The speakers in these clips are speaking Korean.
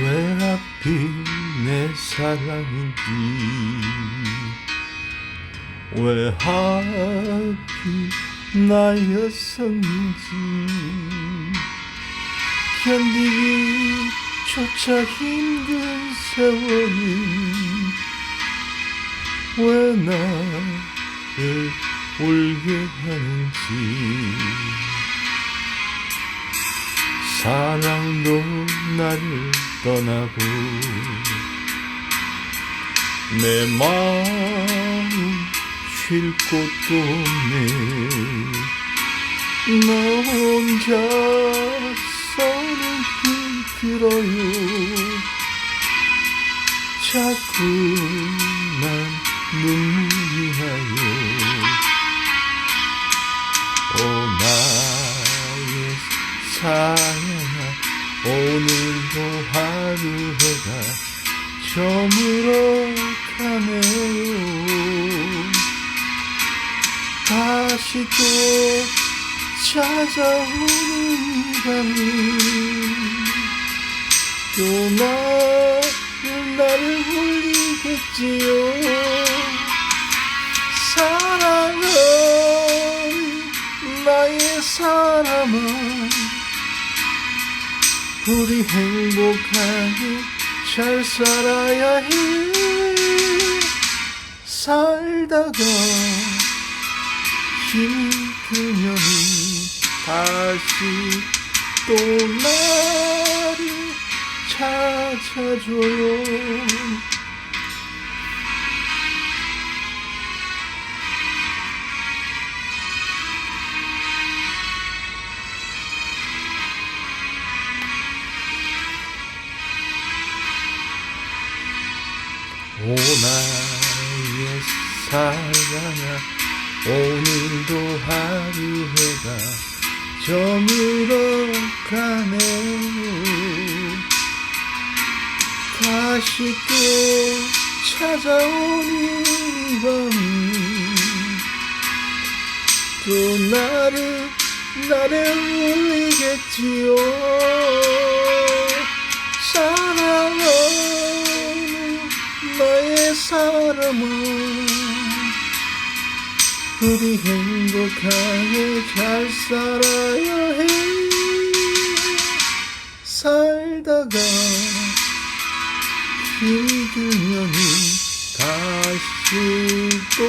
왜 하필 내 사랑인지. 왜 하필 나였었는지. 견디기조차 힘든 세월이 왜 나를 울게 하는지 사랑도 나를 떠나고 내 마음 쉴 곳도 없네. 너 혼자서는 힘들어요. 자꾸만 눈물이 나요. 오 나의 사랑아 오늘도 하루 해가 저물어 가네요. 다시 또 찾아오는 이 밤이 또 나를 나를 울리겠지요. 사랑은 나의 사람아 우리 행복하게 잘 살아야 해. 살다가 힘이 들면 다시 또 나를 찾아줘요 오 나의 사랑아 오늘도 하루 해가 저물어 가네요 다시 또 찾아오는 이 밤이 또 나를 나를 울리겠지요 사람아 우리 행복하게 잘 살아야 해. 살다가 힘이 들면 다시 또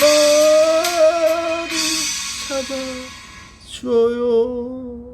나를 찾아줘요